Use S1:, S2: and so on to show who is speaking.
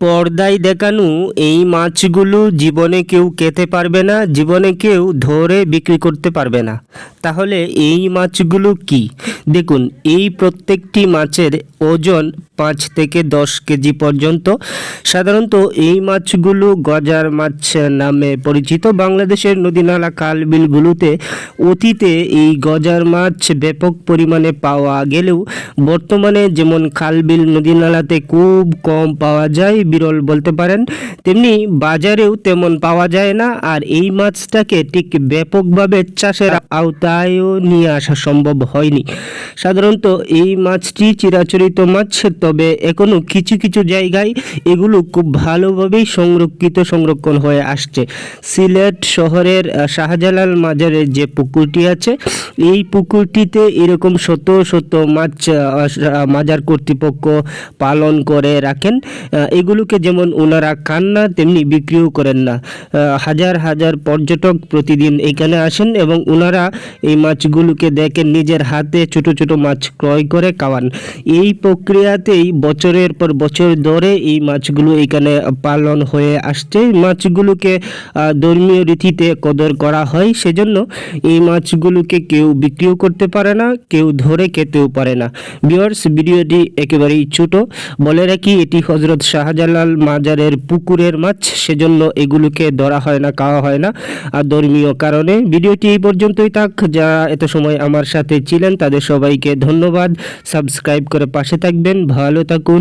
S1: পর্দায় দেখানো, এই মাছগুলো জীবনে কেউ খেতে পারবে না, জীবনে কেউ ধরে বিক্রি করতে পারবে না। তাহলে এই মাছগুলো কি? দেখুন, এই প্রত্যেকটি মাছের ওজন পাঁচ থেকে দশ কেজি পর্যন্ত। সাধারণত এই মাছগুলো গজার মাছ নামে পরিচিত। বাংলাদেশের নদীনালা খাল বিলগুলোতে অতীতে এই গজার মাছ ব্যাপক পরিমাণে পাওয়া গেলেও, বর্তমানে যেমন খাল বিল নদীনালাতে খুব কম পাওয়া যায় বিরল বলতে পারেন তেমনি বাজারেও তেমন পাওয়া যায় না। আর এই মাছটাকে ঠিক ব্যাপকভাবে চাষের আওতায়ও নিয়ে আসা সম্ভব হয়নি। সাধারণত এই মাছটি চিরাচরিত মাছ তবে এখনও কিছু কিছু জায়গায় এগুলো খুব ভালোভাবেই সংরক্ষিত সংরক্ষণ হয়ে আসছে। সিলেট শহরের শাহজালাল মাজারের যে পুকুরটি আছে এই পুকুরটিতে এরকম শত শত মাছ মাজার কর্তৃপক্ষ পালন করে রাখেন। আহ, এগুলোকে যেমন ওনারা খান না, তেমনি বিক্রিও করেন না। হাজার হাজার পর্যটক প্রতিদিন এখানে আসেন এবং ওনারা এই মাছগুলোকে দেখেন, নিজের হাতে ছোট ছোট মাছ ক্রয় করে খাওয়ান। এই প্রক্রিয়াতেই বছরের পর বছর ধরে এই মাছগুলো এখানে পালন হয়ে আসছে। মাছগুলোকে ধর্মীয় রীতিতে কদর করা হয়, সেজন্য এই মাছগুলোকে কেউ বিক্রিও করতে পারে না, কেউ ধরে খেতেও পারে না। বিয়ার্স ভিডিওটি একেবারেই ছোট। বলে রাখি, এটি হজরত শাহজালাল মাজারের পুকুরের মাছ, সেজন্য এগুলোকে ধরা হয় না, খাওয়া হয় না। আর ধর্মীয় কারণে ভিডিওটি এই পর্যন্তই থাক। যা এত সময় আমার সাথে ছিলেন, তাদের সবাইকে ধন্যবাদ। সাবস্ক্রাইব করে পাশে থাকবেন। ভালো থাকুন।